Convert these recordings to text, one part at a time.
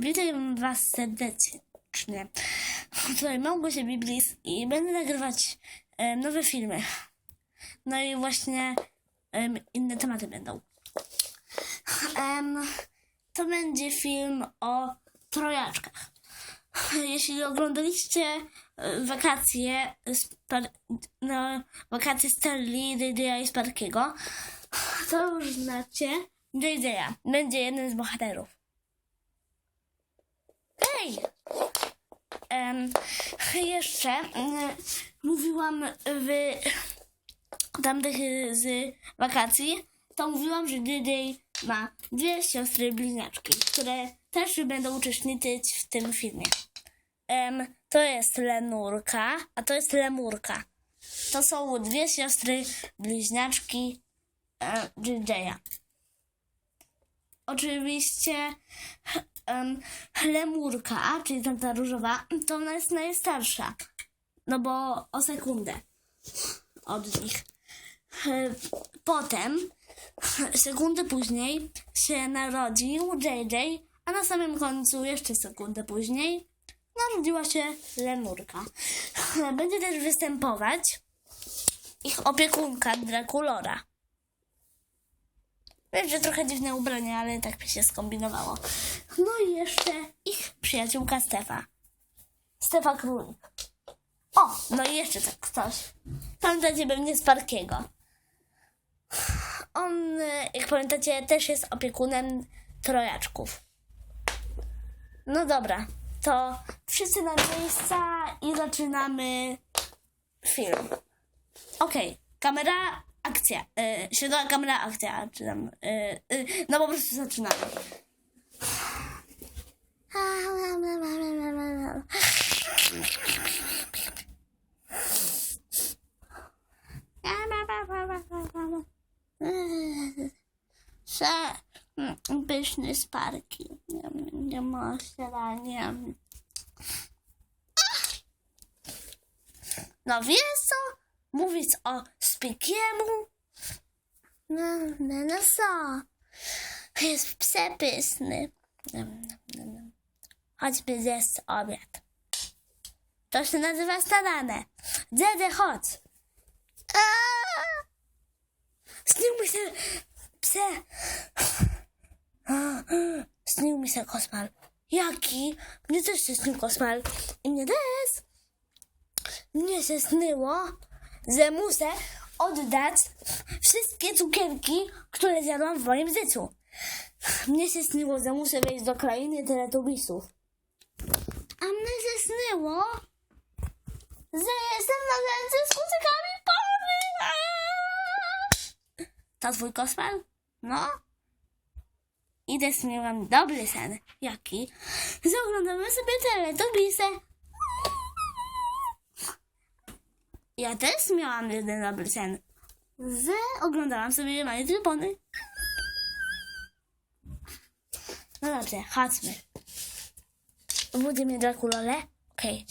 Witam Was serdecznie. Tutaj Małgosia Biblis i będę nagrywać e, nowe filmy. No i właśnie em, inne tematy będą. Em, to będzie film o trojaczkach. Jeśli oglądaliście e, wakacje, z no, wakacje JJ'a i Sparkiego, to już znacie JJ'a. Będzie jeden z bohaterów. Ej! Em, jeszcze mm, mówiłam w tamtych y, z wakacji, to mówiłam, że JJ ma dwie siostry bliźniaczki, które też będą uczestniczyć w tym filmie. To jest Lenurka, a to jest Lemurka. To są dwie siostry bliźniaczki e, JJ'a. Oczywiście em, Lemurka, czyli tamta różowa, to ona jest najstarsza. No bo o sekundę od nich. Potem, sekundę później, się narodził JJ, a na samym końcu, jeszcze sekundę później, narodziła się Lemurka. Będzie też występować ich opiekunka Draculora. Wiem, że trochę dziwne ubranie, ale tak mi się skombinowało. No i jeszcze ich przyjaciółka Stefa. Stefa Królik. O, no i jeszcze tak ktoś. Pamiętacie pewnie z Parkiego. On, jak pamiętacie, też jest opiekunem trojaczków. No dobra, to wszyscy na miejsca i zaczynamy film. Okej, kamera, akcja. Yy, środkowa kamera, akcja. Czy tam, yy, yy, no po prostu zaczynamy. Prze pyszny sparki. Nie, nie ma śniadania. No wiesz co? Mówić o spikiemu? No, no, no co? Jest przepyszny. Chodźmy zjeść obiad. To się nazywa stadane. Dziadzie, chodź. Śnił mi się pse. Śnił mi się kosmal. Jaki? Mnie też się śnił kosmal. I mnie też. Mnie się śniło, że muszę oddać wszystkie cukierki, które zjadłam w moim życiu. Mnie się śniło, że muszę wejść do krainy teletubisów. A mnie się śniło, że jestem na ręce z kucykami pory. To twój kosmal? No. Idę śniłam dobry sen. Jaki? Że oglądamy sobie teletubisy. Ja też miałam jeden dobry sen. Że oglądałam sobie moje trypony. No dobrze, chodźmy. Budzimy Draculole? Okej.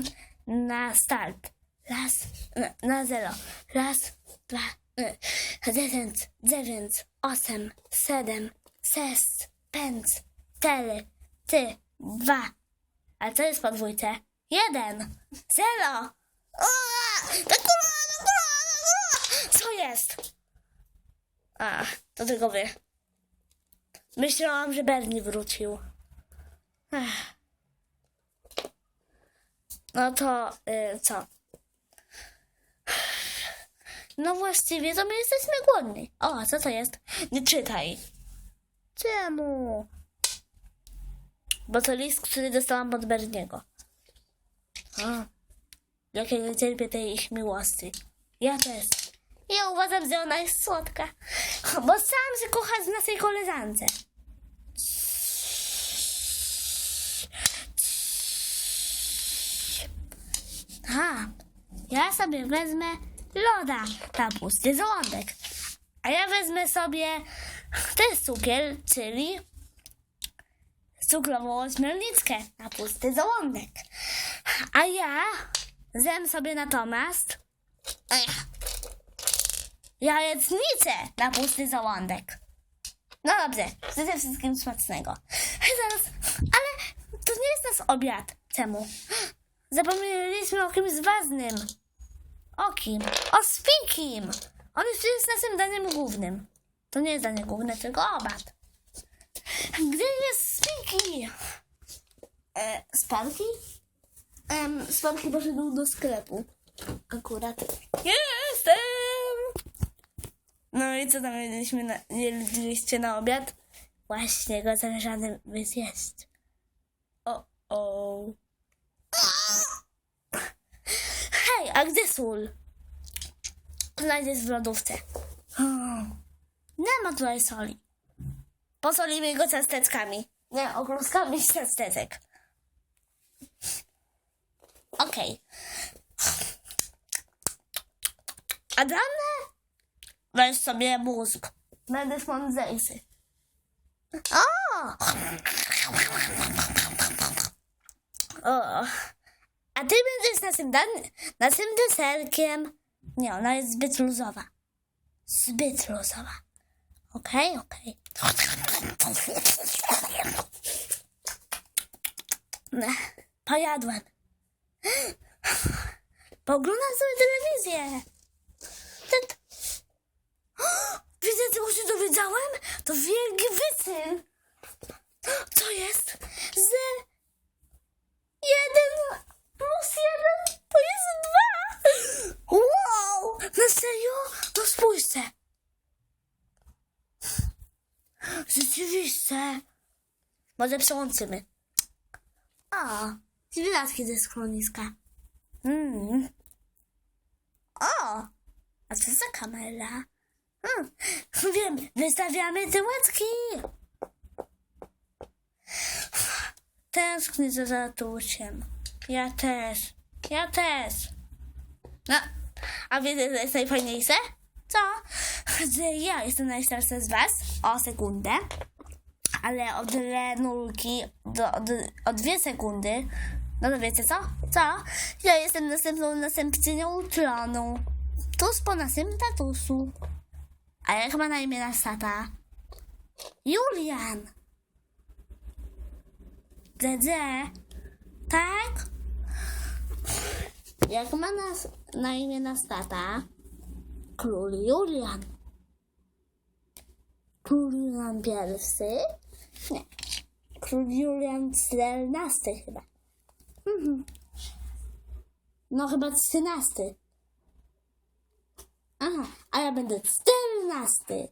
Na start. Raz, na, na zero. Raz, dwa, y, dziewięć, dziewięć, osiem, siedem, sześć, pięć, cztery, trzy, dwa. A co jest po dwójce? Jeden, zero. Ua! Dracula, Dracula, Dracula! Co jest? A, to tylko wy. Myślałam, że Bernie wrócił. Ech. No to y, co? No właściwie to my jesteśmy głodni. O, co to jest? Nie czytaj. Czemu? Bo to list, który dostałam od Berniego. A, jak ja nie cierpię tej ich miłości. Ja też. Ja uważam, że ona jest słodka. Bo sam się kocha z naszej koleżance. Ha, ja sobie wezmę loda na pusty żołądek. A ja wezmę sobie też cukier, czyli cukrową ośmiornickę na pusty żołądek. A ja zjem sobie natomiast ech, jajecznicę na pusty żołądek. No dobrze, życzę wszystkim smacznego. Zaraz Ale to nie jest nasz obiad. Czemu? Zapomnieliśmy o kimś ważnym. O kim? O Spikim! On jest przecież naszym daniem głównym. To nie jest danie główne, tylko obiad. Gdzie jest Spiki? E, Sparki? Em, Sparki poszedł do sklepu. Akurat. Jestem! No i co tam jedliśmy na, jedliście na obiad? Właśnie go zamierzamy zjeść. O, o. Hej, a gdzie sól? Znajdziesz w lodówce. Nie ma tutaj soli. Posolimy go ciasteczkami. Nie, okruskami z ciasteczek. Okej. A dla mnie? Weź sobie mózg. Będziesz mądrzejszy. O! o! A ty będziesz naszym, dan- naszym deserkiem. Nie, ona jest zbyt luzowa. Zbyt luzowa. Okej, okej. Ech, Pojadłem. Pooglądam sobie telewizję. Ty- Widzę, czego się dowiedziałem? To wielki wyczyn. Co jest? Z jeden plus jeden to jest dwa. Wow! Na serio? No spójrzcie. Rzeczywiście. Może przełączymy. Wydatki ze schroniska. Mm. O, a co za kamera? Hmm, wiem, wystawiamy tyłeczki. Tęsknię za tatuciem. Ja też. Ja też. No, a wiecie, co jest najfajniejsze? Co? Że ja jestem najstarsza z was o sekundę, ale od renulki do, od, o dwie sekundy. No to wiecie co? Co? Ja jestem następną następczynią tronu. Tuż po naszym tatusu. A jak ma na imię nasz tata? Julian. Dede. Tak? Jak ma nas, na imię nasz tata? Król Julian. Król Julian pierwszy? Nie. Król Julian XIV chyba. Mhm. No chyba trzynasty. Aha, a ja będę czternasty.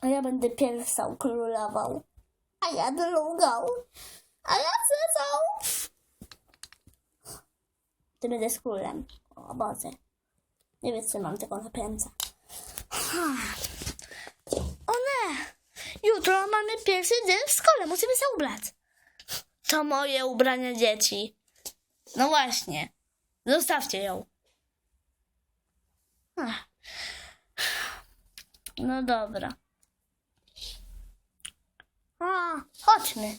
A ja będę pierwszą królową. A ja drugą. A ja trzecią. Ty będziesz królem. O Boże. Nie wytrzymam tego napięcia. O nie! Jutro mamy pierwszy dzień w szkole. Musimy się ubrać. To moje ubrania dzieci. No właśnie. Zostawcie ją. No dobra. A, chodźmy.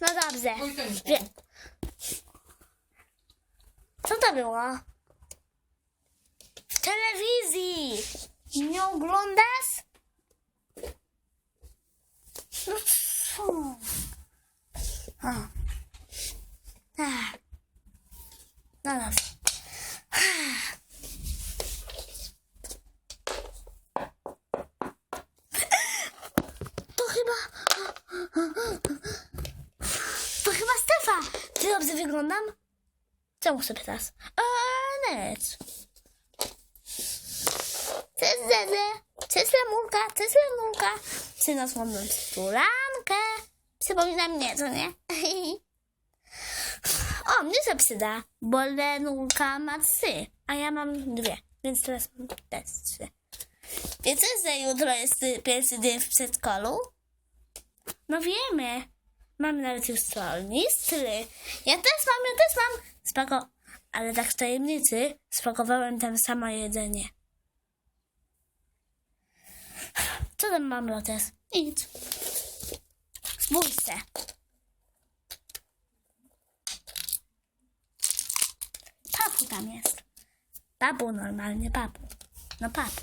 No dobrze. Wie... Co to było? W telewizji. Nie oglądasz? No co? A. Tak. No dobrze. To chyba... To chyba Stefa. Czy dobrze wyglądam? Czemu sobie teraz? Eee, nic. Cześć, Zeze. Cześć, Lemurka. Cześć, Lemurka. Przyniosł nam stulankę. Przypomina mnie, co nie? O, mnie się przyda, bo Lenulka ma trzy, a ja mam dwie, więc teraz mam też trzy. Wiecie, że jutro jest pierwszy dzień w przedszkolu? No wiemy. Mamy nawet już stolnistry. Ja też mam, ja też mam. Spoko. Ale tak w tajemnicy spakowałem tam samo jedzenie. Co tam mam, Lotes? Nic. Spójrzcie. Papu normalnie, papu. No papu.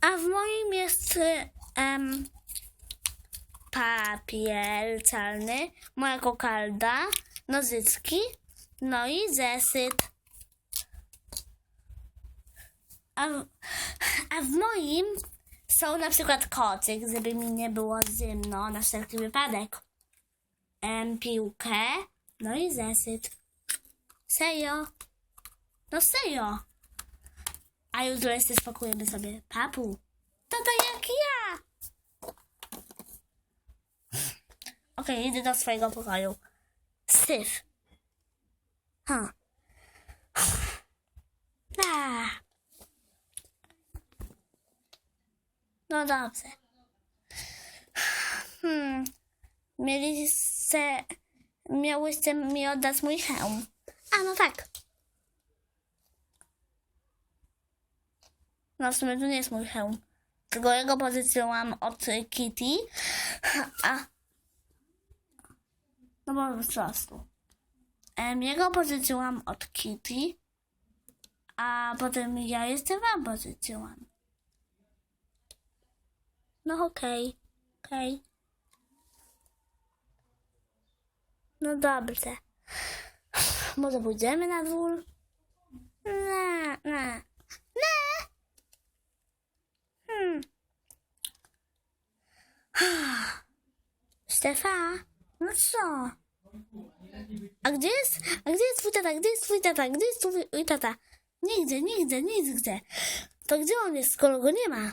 A w moim jest em, papier calny, moja kokarda, nożyczki, no i zesyt. A w, a w moim są na przykład kocyk, żeby mi nie było zimno, na wszelki wypadek. Em, piłkę, no i zesyt. Serio? No serio. A jutro jeszcze spakujemy sobie papu. To to jak ja. Okej, idę do swojego pokoju. Syf. Ha. A. No dobrze. Hmm. Mieliście... Miałyście mi oddać mój hełm. A, no tak. No w sumie to nie jest mój hełm. Tylko jego pożyczyłam od Kitty. A... No bo po prostu. Em, jego pożyczyłam od Kitty. A potem ja jeszcze wam pożyczyłam. No okej. Okej. No dobrze. Może pójdziemy na dwór? Nie. Nie! Hmm. Stefa, no co? A gdzie jest, a gdzie jest twój tata? Gdzie jest twój tata? Gdzie jest twój tata? Nigdzie, nigdzie, nigdzie. To gdzie on jest, skoro go nie ma?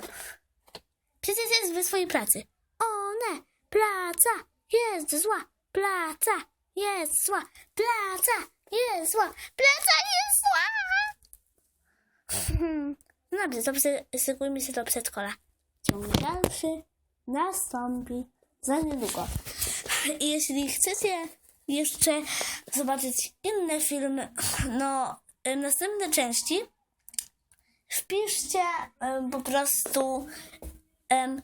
Przecież jest we swojej pracy. O nie, praca jest zła, praca jest zła, praca jest zła, praca jest zła. No dobrze, szykujmy się do przedszkola. Ciąg dalszy nastąpi za niedługo. I jeśli chcecie jeszcze zobaczyć inne filmy, no, następne części, wpiszcie em, po prostu em,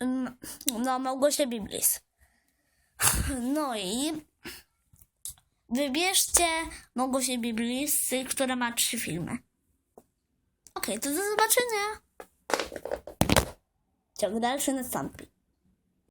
em, no, Małgosia Biblis. No i wybierzcie Małgosię Biblis, która ma trzy filmy. Okej, to do zobaczenia. Ciąg dalszy nastąpi.